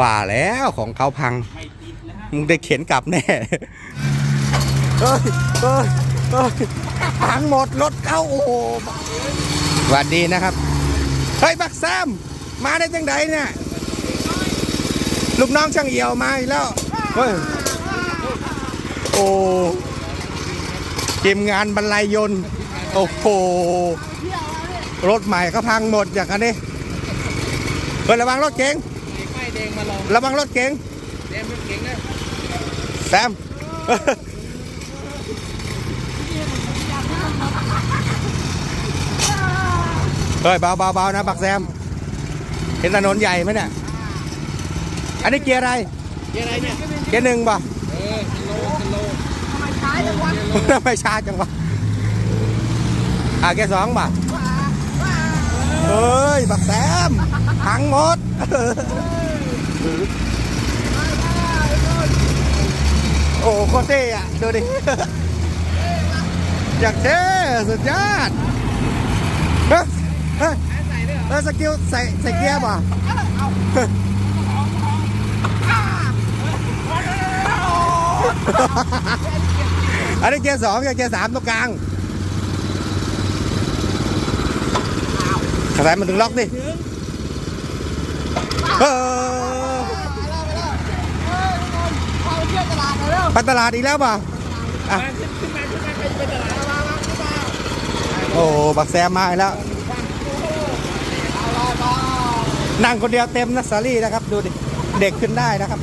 ว่าแล้วของเขาพัง มึงได้เข็นกลับแน่ เฮ้ยเฮ้ยเฮ้ยพังหมดรถเขาโอ้โหสวัสดีนะครับ เฮ้ยบักแซมมาได้จังไดเนี่ยลูกน้องช่างเอี่ยวมาอีกแล้ว เฮ้ย โอ้ทีมงานบรรลัยยนต์ โอ้โห รถใหม่ก็พังหมดอย่างนี้เฮ้ยระวังรถเก๋ง ป้ายแดงมาลองระวังรถเก๋งแดงรถเก๋งนะแซมเฮ้ยเบาเบาเบานะบักแซม เห็นถนนใหญ่ไหมเนี่ยอันนี้เกียร์อะไร เกียร์อะไรเนี่ยเกียร์หนึ่งป่ะเออกิโลกิโลทำไมช้าจังวะอะเกียร์สองป่ะเฮ้ยบักแซมพังหมด โอ้โคตรเท่อะดูดิอยากเท่สุดยอดเฮ้ยเฮ้ยใส่ด้วยเห ไปตลาดอีกแล้วป่ะอะโอ้บักแซมมาแล้ว นั่งคนเดียวเต็มนะสาลี่นะครับ ดูดิ เด็กขึ้นได้นะครับ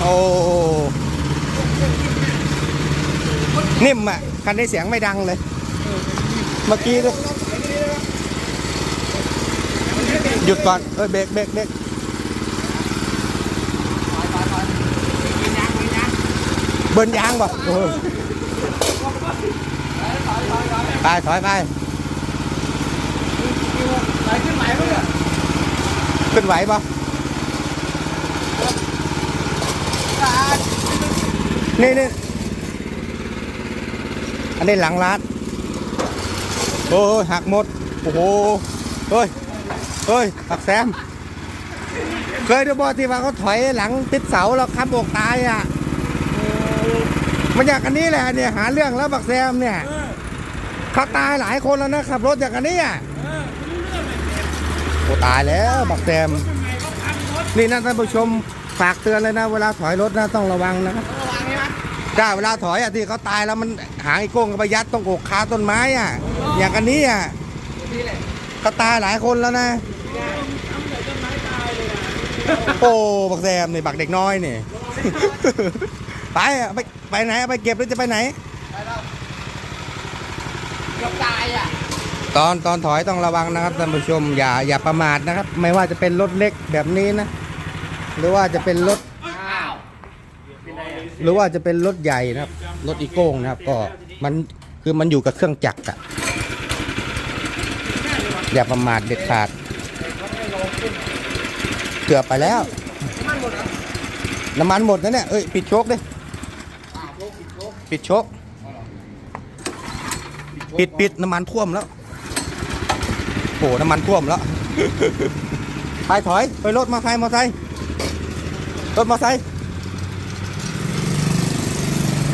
โอ้นิ่มอะ คันนี้เสียงไม่ดังเลย เมื่อกี้เนี่ยหยุดก่อน เอ้ยเบรกเบรกเบรก เบิร์นยางป่ะโอ้ยไปถอยไปไปขึ้นไหวมั้ยเนี่ยขึ้นไหวป่ะนี่นี่อันนี้หลังร้านโอ้ยหักหมดโอ้โหเฮ้ยเฮ้ยหักแซมเคยดูบอที่ว่าเขาถอยหลังติดเสาแล้วค้ำอกตายอะ มันอยากอันนี้แหละเนี่ยหาเรื่องแล้วบักแซมเนี่ยเขาตายหลายคนแล้วนะขับรถอย่างอันนี้อะโอ้ตายแล้วบักแซมนี่นะท่านผู้ชมฝากเตือนเลยนะ เวลาถอยรถนะต้องระวังนะครับระวังใช่ไหมได้เวลาถอยอะที่เขาตายแล้วมันหางไอ้โก้งก็ไปยัดต้องอกคาต้นไม้อะ อย่างอันนี้อะนี่แหละเขาตายหลายคนแล้วนะโอ้บักแซมนี่บักเด็กน้อยนี่ ไปอะไปไปไหนไปเก็บหรือจะไปไหนเกือบตายอะ ตอนตอนถอยต้องระวังนะครับท่านผู้ชมอย่าอย่าประมาทนะครับ ไม่ว่าจะเป็นรถเล็กแบบนี้นะ หรือว่าจะเป็นรถ อ้าวหรือว่าจะเป็นรถใหญ่นะครับ รถอีโก้งนะครับ ก็มันคือมันอยู่กับเครื่องจักรอะอย่าประมาทเด็ดขาด เกือบไปแล้วมันหมดเหรอน้ำมันหมดนะเนี่ย เอ้ย ปิดโชคดิ อ้าวโลกผิดโลก ปิดโชคปิดปิดน้ำมันท่วมแล้วโอ้น้ำมันท่วมแล้วไปถอยไปรถมาไซค์มอไซค์รถมอไซค์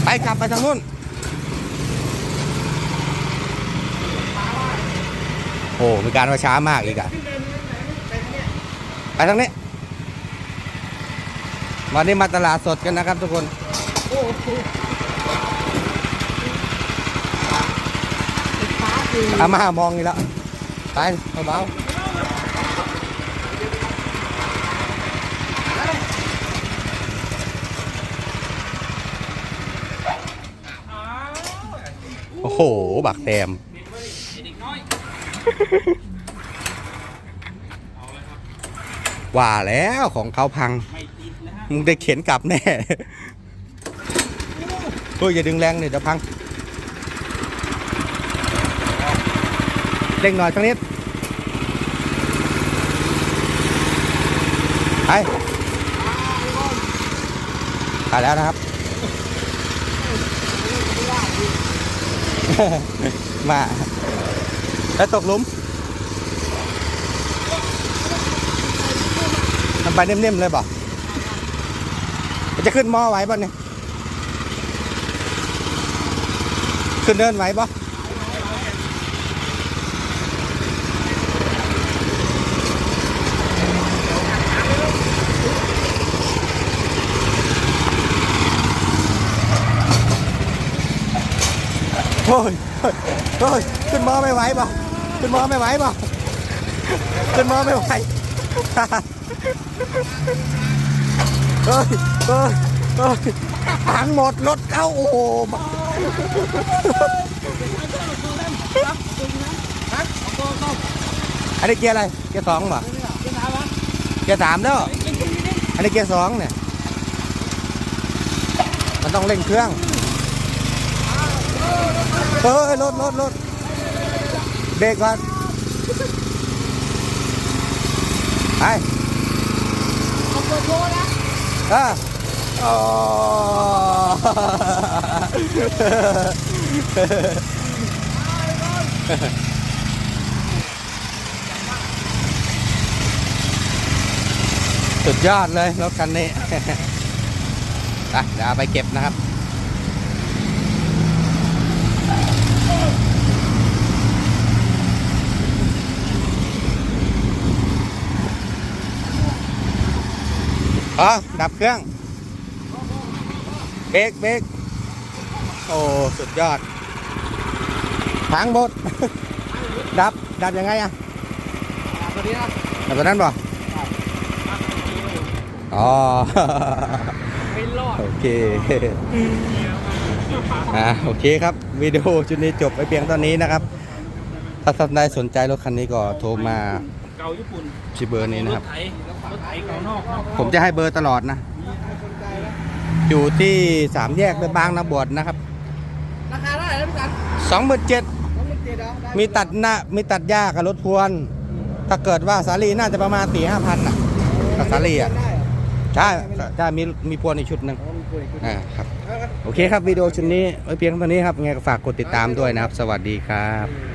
ไปกลับไปทางนู้นโอ้มีการว่าช้ามากอีกอะไปทางนี้วันนี้มาตลาดสดกันนะครับทุกคน อ้โหฟ้ามามองอีล้วไปเบาโอ้โห บักแตมว่าแล้วของเขาพัง มึงได้เข็นกลับแน่ เฮ้ย อย่าดึงแรงเลยเดี๋ยวพัง เร่งหน่อยสักนิดไปไปแล้วนะครับ มาแล้วตกหลุมทำมันไปนิ่มๆเลยบ่มันจะขึ้นมอไหวป่ะเนี่ย ขึ้นเดินไหวป่ะ โอ้ยโอ้ยโอ้ยขึ้นมอไม่ไหวป่ะขึ้นมอไม่ไหวป่ะขึ้นมอไม่ไหวเฮ้ยเฮ้ยเฮ้ยพังหมดรถเข้าโอ้โหอันนี้เกียร์อะไร เกียร์สองป่ะเกียร์สามแล้วอันนี้เกียร์สองเนี่ย มันต้องเร่งเครื่อง เฮ้ยรถรถรถเบรกก่อนไปเอาเบอร์โทรนะอะอ๋อสุดยอดเลยรถคันนี้ อะเดี๋ยวเอาไปเก็บนะครับ อ๋อดับเครื่อง เบรกเบรกโอ้ สุดยอดพังหมดดับ ดับยังไงอะสวัสดีครับดับตัวนั้นบ่อ๋อไม่รอด โอเค อ่า โอเคครับ วิดีโอชุดนี้จบไปเพียงเท่านี้นะครับ ถ้าท่านใดสนใจรถคันนี้ก็โทรมาเก่าญี่ปุ่นที่เบอร์นี้นะครับ ถไถรถไถเก่านอกเนาะผมจะให้เบอร์ตลอดนะ อยู่ที่สามแยกไปบางนาบวชนะครับราคาเท่าไหร่นะพี่สันสองหมื่นเจ็ดสองหมื่นเจ็ดเหรอได้มีตัดหน้ามีตัดหญ้ากับรถพวน ถ้าเกิดว่าสาลีน่าจะประมาณสี่ห้าพันอะกับสาลีอะได้เหรอใช่ใช่มีมีพวนอีกชุดหนึ่งอ๋อมีคุยคุยอ่าครับเอาครับโอเคครับวิดีโอชุดนี้ไว้เพียงเท่านี้ครับยังไงก็ฝากกดติดตามด้วยนะครับ สวัสดีครับ เ